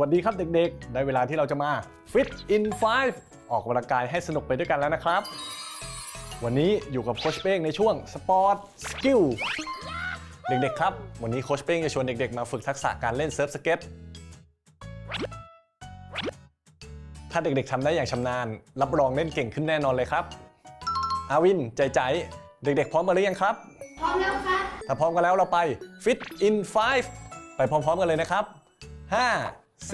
วัสดีครับเด็กๆ ได้เวลาที่เราจะมา Fit in 5 ออกกำลังกายให้สนุกไปด้วยกันแล้วนะครับ วันนี้อยู่กับโคชเป้งในช่วง Sport Skill เด็กๆครับ วันนี้โคชเป้งจะชวนเด็กๆ มาฝึกทักษะการเล่นเซิร์ฟสเก็ตถ้าเด็กๆทำได้อย่างชำนาญ รับรองเล่นเก่งขึ้นแน่นอนเลยครับ อาวิน ใจใจ เด็กๆ พร้อมมาหรือยังครับ พร้อมแล้วครับ ถ้าพร้อมกันแล้วเราไป Fit in 5 ไปพร้อมๆกันเลยนะครับ 5 4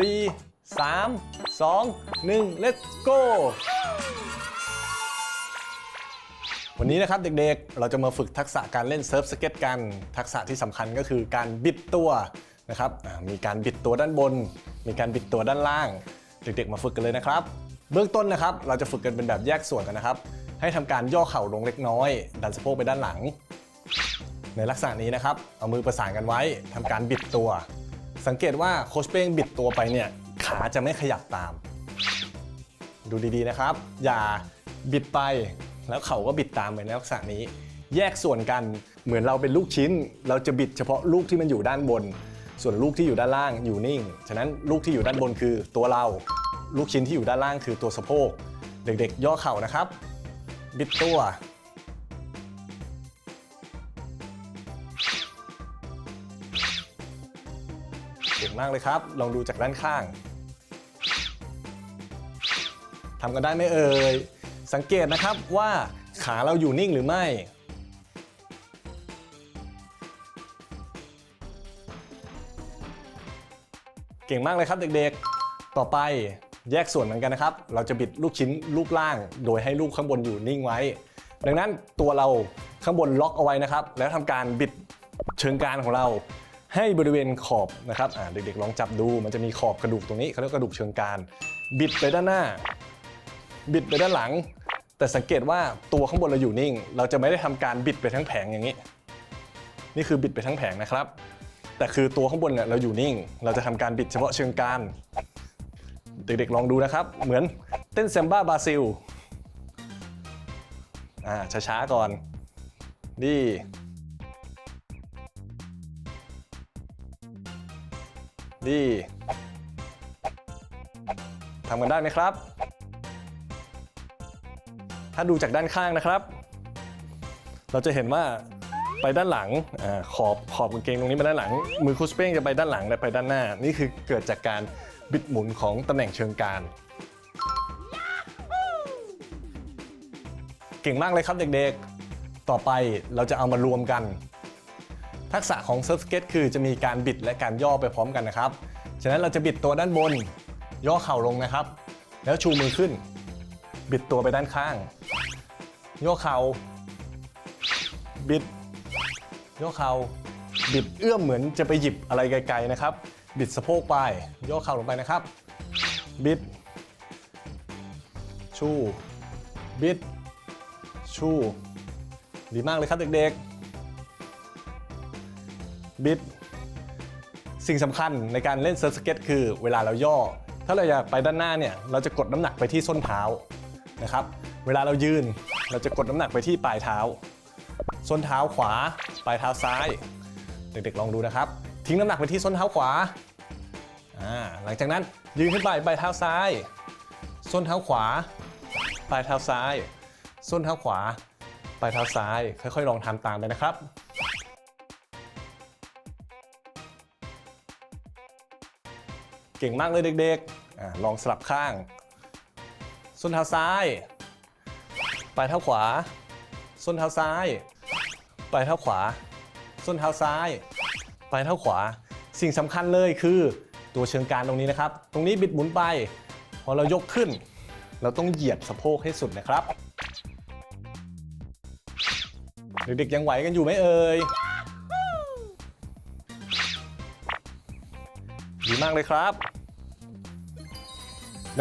3 2 1 let's go วันนี้นะครับเด็กๆ เราจะมาฝึกทักษะการเล่นเซิร์ฟสเก็ตกัน ทักษะที่สำคัญก็คือการบิดตัวนะครับมีการบิดตัวด้านบน มีการบิดตัวด้านล่าง เด็กๆ มาฝึกกันเลยนะครับ เบื้องต้นนะครับ เราจะฝึกกันเป็นแบบแยกส่วนกันนะครับ ให้ทำการย่อเข่าลงเล็กน้อย ดันสะโพกไปด้านหลัง ในลักษณะนี้นะครับ เอามือประสานกันไว้ทำการบิดตัว สังเกตว่าโคชเป้งบิดตัวไปเนี่ยขาจะไม่ขยับตาม ดูดีๆนะครับ อย่าบิดไปแล้วเขาก็บิดตามเหมือนในลักษณะนี้ แยกส่วนกันเหมือนเราเป็นลูกชิ้น เราจะบิดเฉพาะลูกที่มันอยู่ด้านบน ส่วนลูกที่อยู่ด้านล่างอยู่นิ่ง ฉะนั้นลูกที่อยู่ด้านบนคือตัวเรา ลูกชิ้นที่อยู่ด้านล่างคือตัวสะโพก เด็กๆ ย่อเข่านะครับ บิดตัว เก่งมากเลยครับ ลองดูจากด้านข้างทำกันได้ไหมเอ่ย สังเกตนะครับว่าขาเราอยู่นิ่งหรือไม่ เก่งมากเลยครับเด็กๆ ต่อไปแยกส่วนเหมือนกันนะครับ เราจะบิดลูกชิ้นลูกล่าง โดยให้ลูกข้างบนอยู่นิ่งไว้ ดังนั้นตัวเราข้างบนล็อกเอาไว้นะครับ แล้วทำการบิดเชิงกานของเรา ให้บริเวณขอบนะครับเด็กๆลองจับดูมันจะมีขอบกระดูกตรงนี้เขาเรียกกระดูกเชิงกรานบิดไปด้านหน้า บิดไปด้านหลัง แต่สังเกตว่าตัวข้างบนเราอยู่นิ่ง เราจะไม่ได้ทำการบิดไปทั้งแผงอย่างนี้ นี่คือบิดไปทั้งแผงนะครับ แต่คือตัวข้างบนเนี่ยเราอยู่นิ่ง เราจะทำการบิดเฉพาะเชิงกรานเด็กๆลองดูนะครับ เหมือนเต้นแซมบ้าบราซิลอ่าช้าๆก่อนดี ดีทำกันได้ไหมครับ ถ้าดูจากด้านข้างนะครับ เราจะเห็นว่าไปด้านหลังอขอบขอบกางเกงตรงนี้ไปด้านหลัง มือคุชเป้งจะไปด้านหลังและไปด้านหน้า นี่คือเกิดจากการบิดหมุนของตำแหน่งเชิงกานเก่งมากเลยครับเด็กๆ ต่อไปเราจะเอามารวมกัน ทักษะของเซิร์ฟสเก็ตคือจะมีการบิดและการย่อไปพร้อมกันนะครับ ฉะนั้นเราจะบิดตัวด้านบน ย่อเข่าลงนะครับ แล้วชูมือขึ้น บิดตัวไปด้านข้าง ย่อเข่า บิด ย่อเข่า บิดเอื้อมเหมือนจะไปหยิบอะไรไกลๆนะครับ บิดสะโพกไป ย่อเข่าลงไปนะครับ บิด ชู บิด ชู ดีมากเลยครับเด็กๆ บิดสิ่งสำคัญในการเล่นเซิร์ฟสเก็ตคือเวลาเราย่อ ถ้าเราอยากไปด้านหน้าเนี่ยเราจะกดน้ำหนักไปที่ส้นเท้านะครับ เวลาเรายืนเราจะกดน้ำหนักไปที่ปลายเท้า ส้นเท้าขวา ปลายเท้าซ้าย เด็กๆลองดูนะครับ ทิ้งน้ำหนักไปที่ส้นเท้าขวา หลังจากนั้นยืนขึ้นไปปลายเท้าซ้าย ส้นเท้าขวา ปลายเท้าซ้าย ส้นเท้าขวา ปลายเท้าซ้าย ค่อยๆ ลองทำตามไปนะครับ เก่งมากเลยเด็กๆอลองสลับข้าง ส้นเท้าซ้าย ปลายเท้าขวา ส้นเท้าซ้าย ปลายเท้าขวา ส้นเท้าซ้าย ปลายเท้าขวา สิ่งสำคัญเลยคือตัวเชิงกานตรงนี้นะครับ ตรงนี้บิดหมุนไป พอเรายกขึ้น เราต้องเหยียดสะโพกให้สุดนะครับ เด็กๆยังไหวกันอยู่ไหมเอ่ยดีมากเลยครับ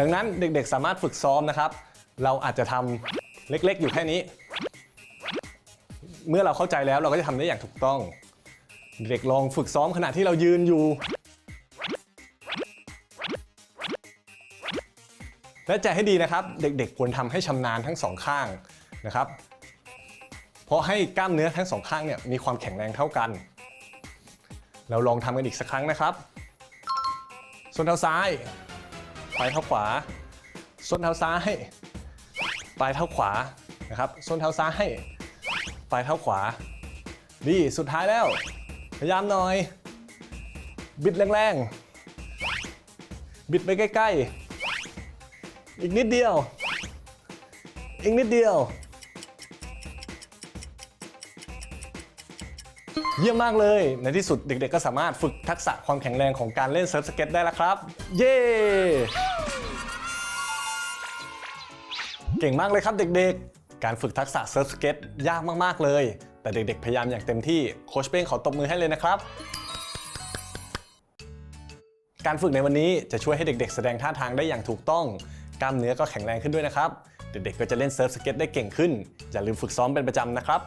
ดังนั้นเด็กๆสามารถฝึกซ้อมนะครับ เราอาจจะทำเล็กๆ อยู่แค่นี้ เมื่อเราเข้าใจแล้วเราก็จะทำได้อย่างถูกต้อง เด็กลองฝึกซ้อมขณะที่เรายืนอยู่ และใจให้ดีนะครับ เด็กๆควรทำให้ชำนาญทั้งสองข้างนะครับ เพราะให้กล้ามเนื้อทั้งสองข้างเนี่ยมีความแข็งแรงเท่ากัน เราลองทำกันอีกสักครั้งนะครับส้นเท้าซ้าย ปลายเท้าขวา ส้นเท้าซ้าย ปลายเท้าขวานะครับ ส้นเท้าซ้าย ปลายเท้าขวา ดีสุดท้ายแล้ว พยายามหน่อย บิดแรงๆ บิดไปใกล้ๆ อีกนิดเดียว อีกนิดเดียว เยี่ยมมากเลย ในที่สุดเด็กๆ ก็สามารถฝึกทักษะความแข็งแรงของการเล่นเซิร์ฟสเก็ตได้แล้วครับ เย้ เก่งมากเลยครับเด็กๆ การฝึกทักษะเซิร์ฟสเก็ตยากมากๆเลย แต่เด็กๆ พยายามอย่างเต็มที่โคชเป้งขอตบมือให้เลยนะครับ การฝึกในวันนี้จะช่วยให้เด็กๆ แสดงท่าทางได้อย่างถูกต้อง กล้ามเนื้อก็แข็งแรงขึ้นด้วยนะครับ เด็กๆ ก็จะเล่นเซิร์ฟสเก็ตได้เก่งขึ้น อย่าลืมฝึกซ้อมเป็นประจำนะครับ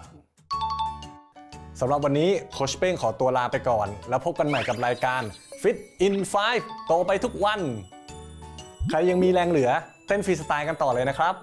สำหรับวันนี้โคชเป้งขอตัวลาไปก่อน แล้วพบกันใหม่กับรายการ Fit in 5 โตไปทุกวัน ใครยังมีแรงเหลือเต้นฟรีสไตล์กันต่อเลยนะครับ